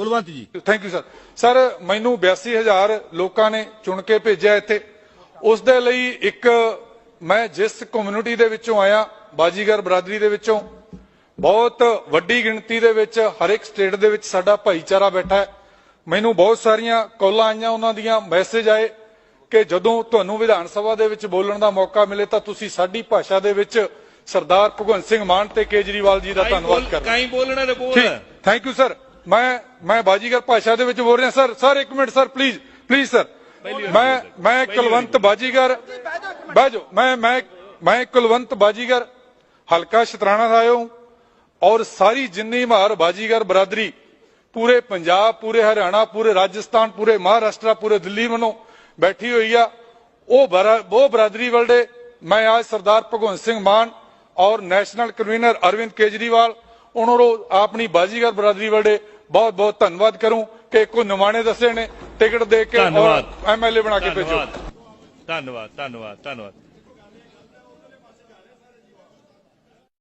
ਕੁਲਵੰਤ ਜੀ। Thank you sir sir ਮੈਨੂੰ 82000 ਲੋਕਾਂ ਨੇ ਚੁਣ ਕੇ ਭੇਜਿਆ ਇੱਥੇ। ਉਸ ਦੇ ਲਈ ਇੱਕ ਮੈਂ ਜਿਸ ਕਮਿਊਨਿਟੀ ਦੇ ਵਿੱਚੋਂ ਆਇਆ ਬਾਜੀਗਰ ਬਰਾਦਰੀ ਦੇ ਵਿੱਚੋਂ ਬਹੁਤ ਵੱਡੀ ਗਿਣਤੀ ਦੇ ਵਿੱਚ ਹਰ ਇੱਕ ਸਟੇਟ ਦੇ ਵਿੱਚ ਸਾਡਾ ਭਾਈਚਾਰਾ ਬੈਠਾ ਹੈ। ਮੈਨੂੰ ਬਹੁਤ ਸਾਰੀਆਂ ਕਾਲਾਂ ਆਈਆਂ ਉਹਨਾਂ ਦੀਆਂ ਮੈਸੇਜ ਆਏ ਕਿ ਜਦੋਂ ਤੁਹਾਨੂੰ ਵਿਧਾਨ ਸਭਾ ਦੇ ਵਿੱਚ ਬੋਲਣ ਦਾ ਮੌਕਾ ਮਿਲੇ ਤਾਂ ਤੁਸੀਂ ਸਾਡੀ ਭਾਸ਼ਾ ਦੇ ਵਿੱਚ ਸਰਦਾਰ ਭਗਵੰਤ ਸਿੰਘ ਮਾਨ ਤੇ ਕੇਜਰੀਵਾਲ ਜੀ ਦਾ ਧੰਨਵਾਦ ਕਰਦਾ ਕਾਈ ਬੋਲਣਾ ਤੇ ਬੋਲ ਥੈਂਕ ਯੂ ਸਰ ਮੈਂ ਮੈਂ ਬਾਜੀਗਰ ਭਾਸ਼ਾ ਦੇ ਵਿੱਚ ਬੋਲ ਰਿਹਾ ਸਰ ਸਰ ਇੱਕ minute sir please please sir ਮੈਂ ਮੈਂ ਕੁਲਵੰਤ ਬਾਜੀਗਰ ਬਾਜੋ ਮੈਂ ਮੈਂ ਮੈਂ ਕੁਲਵੰਤ ਬਾਜੀਗਰ ਹਲਕਾ ਸ਼ਤਰਾਣਾ ਦਾ ਹਾਂ ਔਰ ਸਾਰੀ ਜਿੰਨੀ ਮਾਰ ਬਾਜੀਗਰ ਬਰਾਦਰੀ ਪੂਰੇ ਪੰਜਾਬ ਪੂਰੇ ਹਰਿਆਣਾ ਪੂਰੇ ਰਾਜਸਥਾਨ ਪੂਰੇ ਮਹਾਰਾਸ਼ਟਰ ਪੂਰੇ ਦਿੱਲੀ ਵੱਲੋਂ ਬੈਠੀ ਹੋਈ ਆ ਉਹ ਉਹ ਬਰਾਦਰੀ ਵੱਲਡੇ ਮੈਂ ਅੱਜ ਸਰਦਾਰ ਭਗਵੰਤ ਸਿੰਘ ਮਾਨ ਔਰ ਨੈਸ਼ਨਲ ਕਨਵੀਨਰ ਅਰਵਿੰਦ ਕੇਜਰੀਵਾਲ ਉਹਨਾਂ ਨੂੰ ਆਪਣੀ ਬਾਜੀਗਰ ਬਰਾਦਰੀ ਵੱਲਡੇ ਬਹੁਤ ਬਹੁਤ ਧੰਨਵਾਦ ਕਰੂੰ ਕਿ ਕੋ ਨਵਾਣੇ ਦੱਸੇ ਨੇ ਟਿਕਟ ਦੇ ਕੇ ਐਮਐਲਏ ਬਣਾ ਕੇ ਭੇਜੋ। ਧੰਨਵਾਦ ਧੰਨਵਾਦ ਧੰਨਵਾਦ।